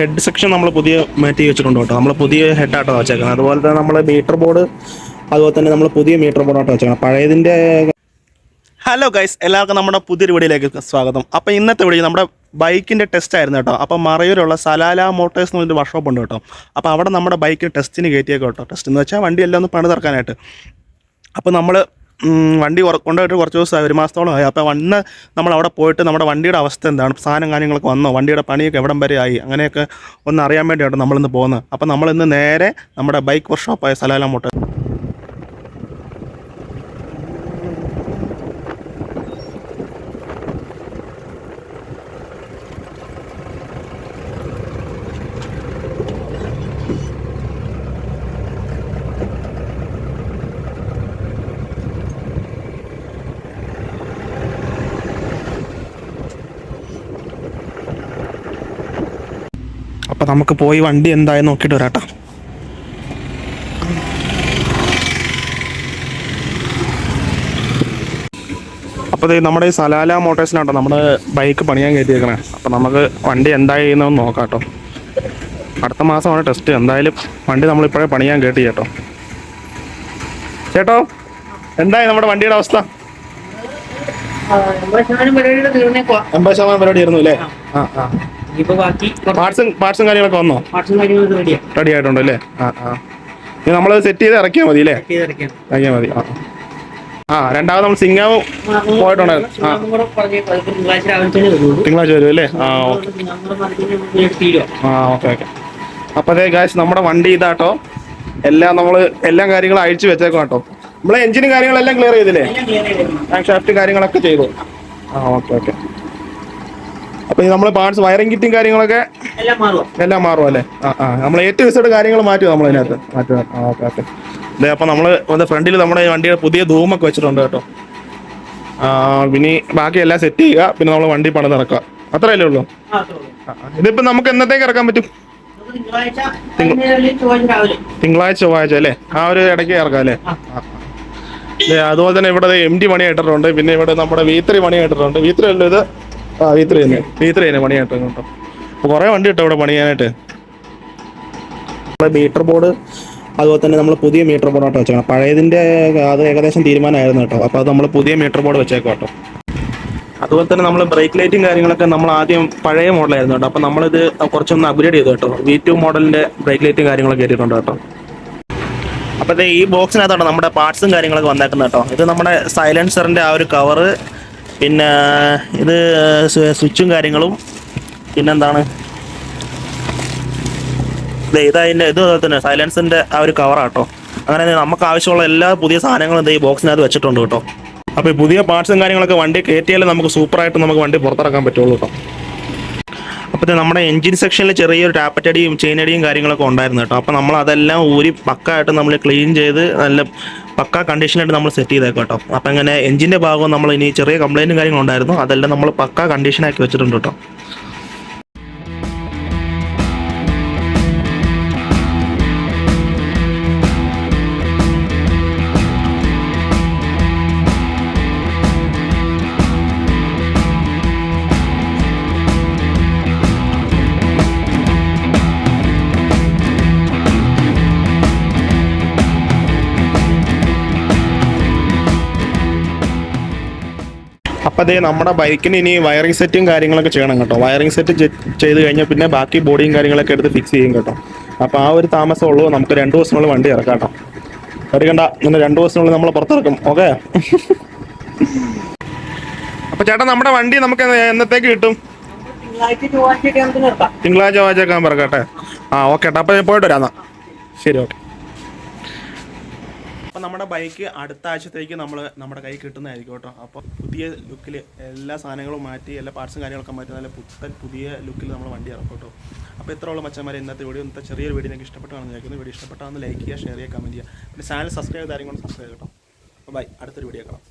Head section നമ്മൾ പുതിയ മാറ്റി വെച്ചിട്ടുണ്ട് കേട്ടോ. നമ്മൾ പുതിയ ഹെഡാട്ടോ വെച്ചേക്കുന്നത്. അതുപോലെ തന്നെ നമ്മൾ മീറ്റർ ബോർഡ് അതുപോലെ തന്നെ നമ്മൾ പുതിയ മീറ്റർ ബോർഡാട്ടോ വെച്ചേക്കണം പഴയതിന്റെ ഹലോ ഗൈസ് എല്ലാവർക്കും നമ്മുടെ പുതിയൊരു വീഡിയോയിലേക്ക് സ്വാഗതം. അപ്പോൾ ഇന്നത്തെ വീഡിയോ നമ്മുടെ ബൈക്കിന്റെ ടെസ്റ്റ് ആയിരുന്നു കേട്ടോ. അപ്പോൾ മറയൂരുള്ള സലാല മോട്ടേഴ്സ് എന്ന് പറഞ്ഞൊരു വർക്ക്ഷോപ്പ് ഉണ്ട് കേട്ടോ. അപ്പോൾ അവിടെ നമ്മുടെ ബൈക്ക് ടെസ്റ്റിന് കയറ്റിയേക്കും കേട്ടോ. ടെസ്റ്റ് എന്ന് വെച്ചാൽ വണ്ടി എല്ലാം ഒന്ന് പണി തീർക്കാനായിട്ട് അപ്പോൾ നമ്മൾ വണ്ടി കൊണ്ടുപോയിട്ട് കുറച്ച് ദിവസമായി ഒരു മാസത്തോളം ആയി അപ്പോൾ വന്ന് നമ്മൾ അവിടെ പോയിട്ട് നമ്മുടെ വണ്ടിയുടെ അവസ്ഥ എന്താണ്? സാധനം കാര്യങ്ങളൊക്കെ വന്നോ? വണ്ടിയുടെ പണിയൊക്കെ എവിടം വരെ ആയി? അങ്ങനെയൊക്കെ ഒന്ന് അറിയാൻ വേണ്ടിയാണ് നമ്മളിന്ന് പോകുന്നത്. അപ്പോൾ നമ്മളിന്ന് നേരെ നമ്മുടെ ബൈക്ക് വർക്ക്ഷോപ്പായ സലാല മോട്ടോർ അപ്പോൾ നമുക്ക് പോയി വണ്ടി എന്തായാലും നോക്കിയിട്ട് വരാട്ടോ. അപ്പോൾ നമ്മുടെ ഈ സലാല മോട്ടേഴ്സിനാട്ടോ നമ്മുടെ ബൈക്ക് പണിയാൻ കയറ്റിയേക്കണേ. അപ്പോൾ നമുക്ക് വണ്ടി എന്തായി എന്നൊന്ന് നോക്കാം കേട്ടോ അടുത്ത മാസമാണ് ടെസ്റ്റ്. എന്തായാലും വണ്ടി നമ്മളിപ്പോഴേ പണിയാൻ കയറ്റി കേട്ടോ ചേട്ടോ എന്തായി നമ്മുടെ വണ്ടിയുടെ അവസ്ഥ? എൺപത് ശതമാനം പരിപാടി ആയിരുന്നു അല്ലേ? ആ ആ. ഇനിയിപ്പോ ബാക്കി പാർട്സും പാർട്സും കാര്യങ്ങളൊക്കെ വന്നോ? പാർട്സും കാര്യങ്ങളൊക്കെ റെഡിയാ റെഡി ആയിട്ടുണ്ട് അല്ലേ ആ ആ. ഇനി നമ്മൾ സെറ്റ് ചെയ്ത് ഇറക്കിയാൽ മതി അല്ലേ? ഇറക്കിയാൽ മതി. ആ ആ. രണ്ടാമത് നമ്മൾ സിംഗാവ് പോയിട്ടുണ്ടായിരുന്നു. ആ. തിങ്കളാഴ്ച വരും അല്ലേ ആ ഓക്കെ. ആ ഓക്കെ ഓക്കെ. അപ്പോൾ അതെ ഗായ്സ് നമ്മുടെ വണ്ടി ഇതാട്ടോ. എല്ലാം നമ്മൾ എല്ലാ കാര്യങ്ങളും അഴിച്ചു വെച്ചേക്കും കേട്ടോ. നമ്മളെ എഞ്ചിനും കാര്യങ്ങളെല്ലാം ക്ലിയർ ചെയ്തില്ലേ? ടാങ്ക് ഷാഫ്റ്റ് കാര്യങ്ങളൊക്കെ ചെയ്തു. ആ ഓക്കെ ഓക്കെ. അപ്പോൾ ഈ നമ്മൾ പാർട്സ് വയറിംഗ് കിറ്റും കാര്യങ്ങളൊക്കെ എല്ലാം മാറും അല്ലേ? ആ ആ. നമ്മൾ ഏറ്റവും വിസയുടെ കാര്യങ്ങൾ മാറ്റുമോ നമ്മൾ അതിനകത്ത് മാറ്റുക ആ ഓക്കെ ഓക്കെ അതെ അപ്പോൾ നമ്മൾ ഫ്രണ്ടിൽ നമ്മുടെ വണ്ടിയുടെ പുതിയ ധൂമൊക്കെ വെച്ചിട്ടുണ്ട് കേട്ടോ. പിന്നെ ബാക്കി എല്ലാം സെറ്റ് ചെയ്യുക. പിന്നെ നമ്മൾ വണ്ടി പണിത് ഇറക്കുക അത്രയല്ലേ ഉള്ളൂ. ഇതിപ്പോ നമുക്ക് എന്നത്തേക്ക് ഇറക്കാൻ പറ്റും? തിങ്കളാഴ്ച ചൊവ്വാഴ്ച അല്ലേ? ആ ഒരു ഇടയ്ക്ക് ഇറക്കാം അല്ലേ? അതുപോലെ തന്നെ ഇവിടെ എം ഡി മണി ഇട്ടിട്ടുണ്ട് പിന്നെ ഇവിടെ നമ്മുടെ വി ത്രീ മണി ഇട്ടിട്ടുണ്ട് വി ത്രീ അല്ലോ ഇത്? ആ വി ത്രീ തന്നെ. വി ത്രീ തന്നെ പണി കേട്ടോ. അപ്പോൾ കുറേ വണ്ടി ഇട്ടോ ഇവിടെ പണിയാനായിട്ട്? മീറ്റർ ബോർഡ് അതുപോലെ തന്നെ നമ്മൾ പുതിയ മീറ്റർ ബോർഡായിട്ട് വെച്ചേക്കണം. പഴയതിന്റെ അത് ഏകദേശം തീരുമാനമായിരുന്നു കേട്ടോ. അപ്പോൾ അത് നമ്മൾ പുതിയ മീറ്റർ ബോർഡ് വെച്ചേക്കാം കേട്ടോ. അതുപോലെ തന്നെ നമ്മൾ ബ്രേക്ക് ലൈറ്റും കാര്യങ്ങളൊക്കെ നമ്മൾ ആദ്യം പഴയ മോഡലായിരുന്നു കേട്ടോ. അപ്പോൾ നമ്മളിത് കുറച്ചൊന്ന് അപ്ഗ്രേഡ് ചെയ്തു കേട്ടോ. വി ടു മോഡലിന്റെ ബ്രേക്ക് ലൈറ്റും കാര്യങ്ങളൊക്കെ കയറ്റിയിട്ടുണ്ട് കേട്ടോ. അപ്പോൾ ഈ ബോക്സിനകത്താണ് നമ്മുടെ പാർട്സും കാര്യങ്ങളൊക്കെ വന്നേക്കുന്നത് കേട്ടോ. ഇത് നമ്മുടെ സൈലൻസറിന്റെ ആ ഒരു കവറ് പിന്നെ ഇത് സ്വ- സ്വിച്ചും കാര്യങ്ങളും. പിന്നെന്താണ്? ഇതതിന്റെ ഇത് അതിന്റെ അതുപോലെ തന്നെ സൈലൻസിന്റെ ആ ഒരു കവറാട്ടോ അങ്ങനെ നമുക്ക് ആവശ്യമുള്ള എല്ലാ പുതിയ സാധനങ്ങളും ഇത് ഈ ബോക്സിനകത്ത് വെച്ചിട്ടുണ്ട് കേട്ടോ. അപ്പോൾ പുതിയ പാർട്സും കാര്യങ്ങളൊക്കെ വണ്ടി കയറ്റിയാലേ നമുക്ക് സൂപ്പറായിട്ട് നമുക്ക് വണ്ടി പുറത്തിറക്കാൻ പറ്റുള്ളൂ കേട്ടോ. അപ്പോൾ നമ്മുടെ എഞ്ചിൻ സെക്ഷനിൽ ചെറിയൊരു ടാപ്പറ്റടിയും ചെയിനടിയും കാര്യങ്ങളൊക്കെ ഉണ്ടായിരുന്നു കേട്ടോ. അപ്പോൾ നമ്മൾ അതെല്ലാം ഊരി പക്കായിട്ട് നമ്മൾ ക്ലീൻ ചെയ്ത് നല്ല പക്ക കണ്ടീഷനായിട്ട് നമ്മൾ സെറ്റ് ചെയ്തേക്കും കേട്ടോ. അപ്പോൾ അങ്ങനെ എഞ്ചിന്റെ ഭാഗവും നമ്മൾ ഇനി ചെറിയ കംപ്ലയിന്റും കാര്യങ്ങളുണ്ടായിരുന്നു അതെല്ലാം നമ്മൾ പക്ക കണ്ടീഷനാക്കി വെച്ചിട്ടുണ്ട് കേട്ടോ. അപ്പോൾ അതേ നമ്മുടെ ബൈക്കിന് ഇനി വയറിംഗ് സെറ്റും കാര്യങ്ങളൊക്കെ ചെയ്യണം കേട്ടോ. വയറിംഗ് സെറ്റ് ചെയ്ത് കഴിഞ്ഞാൽ പിന്നെ ബാക്കി ബോഡിയും കാര്യങ്ങളൊക്കെ എടുത്ത് ഫിക്സ് ചെയ്യും കേട്ടോ. അപ്പോൾ ആ ഒരു താമസം ഉള്ളൂ നമുക്ക് രണ്ട് ദിവസത്തിനുള്ളിൽ വണ്ടി ഇറക്കാം കേട്ടോ. എടുക്കണ്ട ഇന്ന് രണ്ട് ദിവസത്തിനുള്ളിൽ നമ്മൾ പുറത്തിറക്കും. ഓക്കെ അപ്പോൾ ചേട്ടാ നമ്മുടെ വണ്ടി നമുക്ക് എന്നത്തേക്ക് കിട്ടും? തിങ്കളാഴ്ച ചൊവ്വാഴ്ചയൊക്കെ നമുക്ക് നിർത്താം. തിങ്കളാഴ്ച വായിച്ചേക്കാൻ പറക്കട്ടെ ആ ഓക്കെ ഏട്ടാ അപ്പോൾ ഞാൻ പോയിട്ട് വരാം എന്നാൽ ശരി ഓക്കെ അപ്പോൾ നമ്മുടെ ബൈക്ക് അടുത്ത ആഴ്ചത്തേക്ക് നമ്മൾ നമ്മുടെ കൈ കിട്ടുന്നതായിരിക്കും കേട്ടോ. അപ്പോൾ പുതിയ ലുക്കിൽ എല്ലാ സാധനങ്ങളും മാറ്റി എല്ലാ പാർട്സും കാര്യങ്ങളൊക്കെ മാറ്റി നല്ല പുത്തൻ പുതിയ ലുക്കിൽ നമ്മൾ വണ്ടി ഇറക്കും കേട്ടോ. അപ്പോൾ ഇത്ര ഉള്ള മച്ചന്മാരെ ഇന്നത്തെ വീഡിയോ. ഇന്നത്തെ ചെറിയൊരു വീഡിയോ നിങ്ങൾക്ക് ഇഷ്ടപ്പെട്ടാണെന്ന് വിചാരിക്കുന്നു. വീഡിയോ ഇഷ്ടപ്പെട്ടാന്ന് ലൈക്ക് ചെയ്യുക ഷെയർ ചെയ്യുക കമന്റ് ചെയ്യുക. പിന്നെ ചാനൽ സബ്സ്ക്രൈബ് ചെയ്ത് ആരെങ്കിലും സബ്സ്ക്രൈബ് കേട്ടോ അപ്പോൾ ബൈ അടുത്തൊരു വീഡിയോ കാണാം.